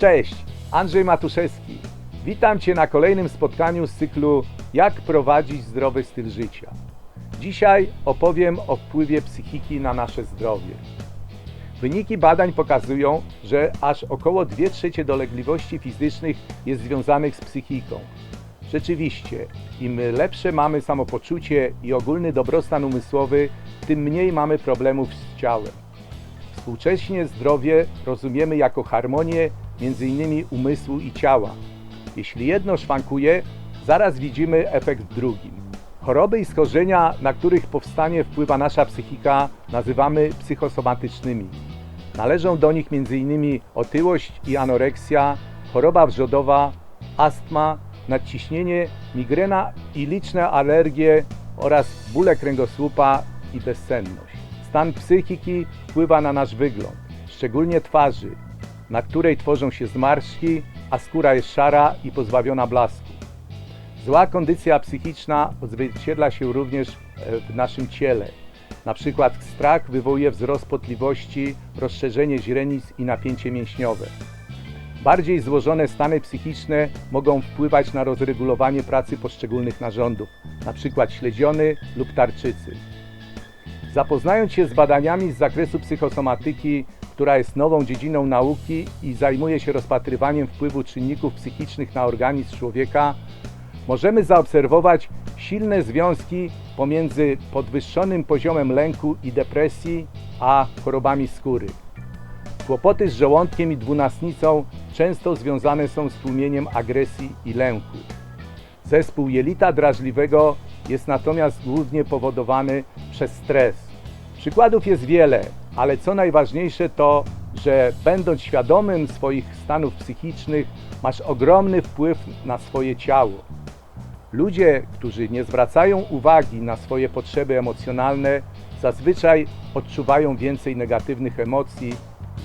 Cześć, Andrzej Matuszewski. Witam Cię na kolejnym spotkaniu z cyklu Jak prowadzić zdrowy styl życia. Dzisiaj opowiem o wpływie psychiki na nasze zdrowie. Wyniki badań pokazują, że aż około 2 trzecie dolegliwości fizycznych jest związanych z psychiką. Rzeczywiście, im lepsze mamy samopoczucie i ogólny dobrostan umysłowy, tym mniej mamy problemów z ciałem. Współcześnie zdrowie rozumiemy jako harmonię innymi umysłu i ciała. Jeśli jedno szwankuje, zaraz widzimy efekt w drugim. Choroby i schorzenia, na których powstanie wpływa nasza psychika, nazywamy psychosomatycznymi. Należą do nich m.in. otyłość i anoreksja, choroba wrzodowa, astma, nadciśnienie, migrena i liczne alergie oraz bóle kręgosłupa i bezsenność. Stan psychiki wpływa na nasz wygląd, szczególnie twarzy, na której tworzą się zmarszczki, a skóra jest szara i pozbawiona blasku. Zła kondycja psychiczna odzwierciedla się również e, w naszym ciele. Na przykład strach wywołuje wzrost potliwości, rozszerzenie źrenic i napięcie mięśniowe. Bardziej złożone stany psychiczne mogą wpływać na rozregulowanie pracy poszczególnych narządów, np. śledziony lub tarczycy. Zapoznając się z badaniami z zakresu psychosomatyki, która jest nową dziedziną nauki i zajmuje się rozpatrywaniem wpływu czynników psychicznych na organizm człowieka, możemy zaobserwować silne związki pomiędzy podwyższonym poziomem lęku i depresji, a chorobami skóry. Kłopoty z żołądkiem i dwunastnicą często związane są z tłumieniem agresji i lęku. Zespół jelita drażliwego jest natomiast głównie powodowany przez stres. Przykładów jest wiele, ale co najważniejsze to, że będąc świadomym swoich stanów psychicznych, masz ogromny wpływ na swoje ciało. Ludzie, którzy nie zwracają uwagi na swoje potrzeby emocjonalne, zazwyczaj odczuwają więcej negatywnych emocji,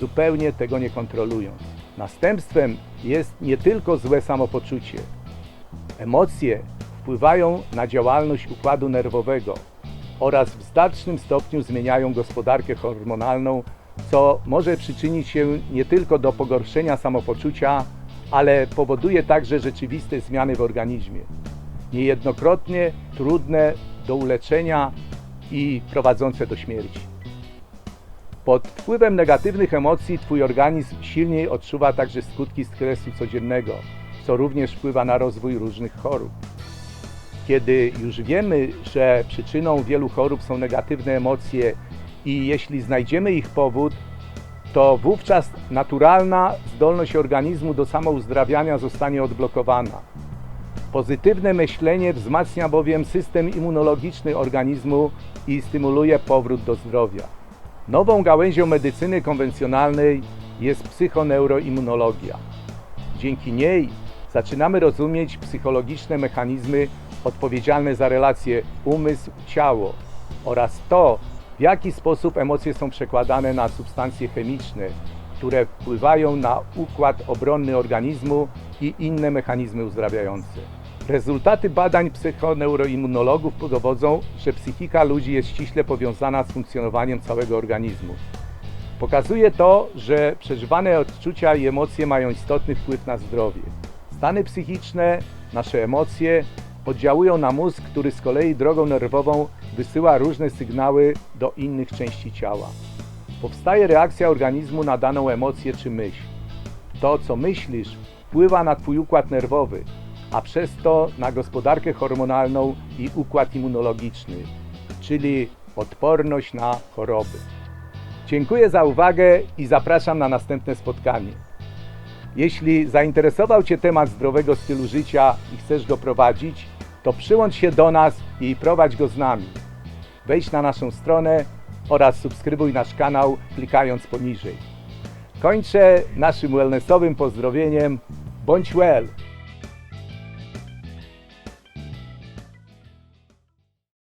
zupełnie tego nie kontrolując. Następstwem jest nie tylko złe samopoczucie. Emocje wpływają na działalność układu nerwowego oraz w znacznym stopniu zmieniają gospodarkę hormonalną, co może przyczynić się nie tylko do pogorszenia samopoczucia, ale powoduje także rzeczywiste zmiany w organizmie. Niejednokrotnie trudne do uleczenia i prowadzące do śmierci. Pod wpływem negatywnych emocji Twój organizm silniej odczuwa także skutki stresu codziennego, co również wpływa na rozwój różnych chorób. Kiedy już wiemy, że przyczyną wielu chorób są negatywne emocje i jeśli znajdziemy ich powód, to wówczas naturalna zdolność organizmu do samouzdrawiania zostanie odblokowana. Pozytywne myślenie wzmacnia bowiem system immunologiczny organizmu i stymuluje powrót do zdrowia. Nową gałęzią medycyny konwencjonalnej jest psychoneuroimmunologia. Dzięki niej zaczynamy rozumieć psychologiczne mechanizmy odpowiedzialne za relacje umysł-ciało oraz to, w jaki sposób emocje są przekładane na substancje chemiczne, które wpływają na układ obronny organizmu i inne mechanizmy uzdrawiające. Rezultaty badań psychoneuroimmunologów dowodzą, że psychika ludzi jest ściśle powiązana z funkcjonowaniem całego organizmu. Pokazuje to, że przeżywane odczucia i emocje mają istotny wpływ na zdrowie. Stany psychiczne, nasze emocje oddziałują na mózg, który z kolei drogą nerwową wysyła różne sygnały do innych części ciała. Powstaje reakcja organizmu na daną emocję czy myśl. To, co myślisz, wpływa na Twój układ nerwowy, a przez to na gospodarkę hormonalną i układ immunologiczny, czyli odporność na choroby. Dziękuję za uwagę i zapraszam na następne spotkanie. Jeśli zainteresował Cię temat zdrowego stylu życia i chcesz go prowadzić, to przyłącz się do nas i prowadź go z nami. Wejdź na naszą stronę oraz subskrybuj nasz kanał klikając poniżej. Kończę naszym wellnessowym pozdrowieniem. Bądź well!